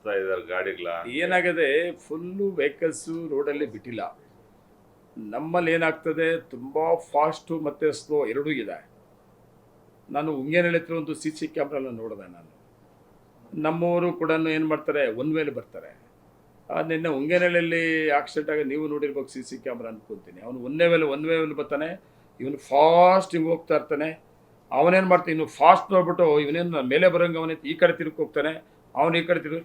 ನಿಲ್ಲಿಸ್ತಾ ಇದ್ದಾರೆ ಗಾಡಿಗಳ ಏನಾಗಿದೆ ಫುಲ್ಲು ವೆಹಿಕಲ್ಸು ರೋಡಲ್ಲಿ ಬಿಟ್ಟಿಲ್ಲ. ನಮ್ಮಲ್ಲಿ ಏನಾಗ್ತದೆ, ತುಂಬ ಫಾಸ್ಟು ಮತ್ತು ಸ್ಲೋ ಎರಡೂ ಇದೆ. ನಾನು ಉಂಗೇನಹಳ್ಳಿ ಹತ್ರ ಒಂದು ಸಿ ಸಿ ಕ್ಯಾಮ್ರಾನ ನೋಡಿದೆ ನಾನು. ನಮ್ಮವರು ಕೂಡ ಏನು ಮಾಡ್ತಾರೆ ಒನ್ ವೇಲಿ ಬರ್ತಾರೆ. ನಿನ್ನೆ ಉಂಗೇನಹಳ್ಳಿಯಲ್ಲಿ ಆಕ್ಸಿಡೆಂಟ್ ಆಗಿ ನೀವು ನೋಡಿರ್ಬೇಕು ಸಿ ಸಿ ಕ್ಯಾಮ್ರಾ ಅನ್ಕೊಂತೀನಿ. ಅವನು ಒಂದೇ ವೇಲೆ ಒನ್ ವೇಲಿ ಬರ್ತಾನೆ. ಇವನು ಫಾಸ್ಟ್ ಹಿಂಗೆ ಹೋಗ್ತಾ ಇರ್ತಾನೆ. ಅವನೇನು ಮಾಡ್ತಾನೆ, ಇನ್ನು ಫಾಸ್ಟ್ ನೋಡ್ಬಿಟ್ಟು, ಇವನೇನು ಮೇಲೆ ಬರೋಂಗೆ ಅವನೇ ಈ ಕಡೆ ತಿರುಗಿ ಹೋಗ್ತಾನೆ. ಅವನು ಈ ಕಡೆ ತಿರುಗಿ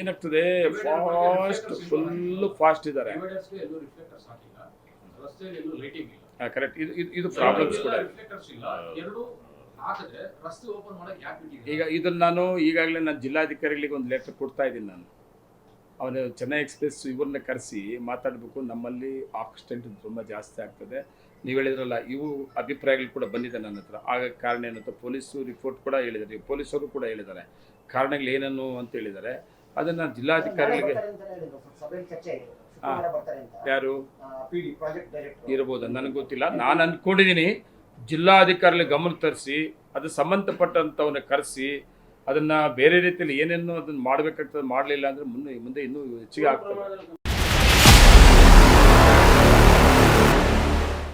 ಏನಾಗ್ತದೆ ಫಾಸ್ಟ್ ಫುಲ್ ಫಾಸ್ಟ್ ಇದ್ದಾರೆ. ಕರೆಕ್ಟ್ ಇದು ಪ್ರಾಬ್ಲಮ್ಸ್ ಕೂಡ? ಈಗ ಇದನ್ನ ನಾನು ಈಗಾಗಲೇ ನಾನು ಜಿಲ್ಲಾಧಿಕಾರಿಗಳಿಗೆ ಒಂದು ಲೆಟರ್ ಕೊಡ್ತಾ ಇದ್ದೀನಿ ನಾನು ಅವನು ಚೆನ್ನೈ ಎಕ್ಸ್ಪ್ರೆಸ್ ಇವ್ರನ್ನ ಕರೆಸಿ ಮಾತಾಡಬೇಕು. ನಮ್ಮಲ್ಲಿ ಆಕ್ಸಿಡೆಂಟ್ ತುಂಬ ಜಾಸ್ತಿ ಆಗ್ತದೆ. ನೀವು ಹೇಳಿದ್ರಲ್ಲ ಇವು ಅಭಿಪ್ರಾಯಗಳು ಕೂಡ ಬಂದಿದೆ ನನ್ನ ಹತ್ರ. ಆಗ ಕಾರಣ ಏನಂತ ಪೊಲೀಸು ರಿಪೋರ್ಟ್ ಕೂಡ ಹೇಳಿದ್ದಾರೆ. ಪೊಲೀಸರು ಕೂಡ ಹೇಳಿದ್ದಾರೆ. ಕಾರಣಗಳು ಏನನ್ನು ಅಂತ ಹೇಳಿದ್ದಾರೆ. ಅದನ್ನು ಜಿಲ್ಲಾಧಿಕಾರಿಗಳಿಗೆ ಯಾರು ಇರಬಹುದು ನನಗೆ ಗೊತ್ತಿಲ್ಲ. ನಾನು ಅಂದ್ಕೊಂಡಿದ್ದೀನಿ ಜಿಲ್ಲಾಧಿಕಾರಿಗಳಿಗೆ ಗಮನ ತರಿಸಿ ಅದು ಸಂಬಂಧಪಟ್ಟಂಥವನ್ನ ಕರೆಸಿ ಅದನ್ನು ಬೇರೆ ರೀತಿಯಲ್ಲಿ ಏನೇನು ಅದನ್ನ ಮಾಡಬೇಕಾಗ್ತದೆ ಮಾಡಲಿಲ್ಲ ಅಂದ್ರೆ ಮುಂದೆ ಮುಂದೆ ಇನ್ನೂ ಹೆಚ್ಚಿಗೆ ಆಗ್ತದೆ.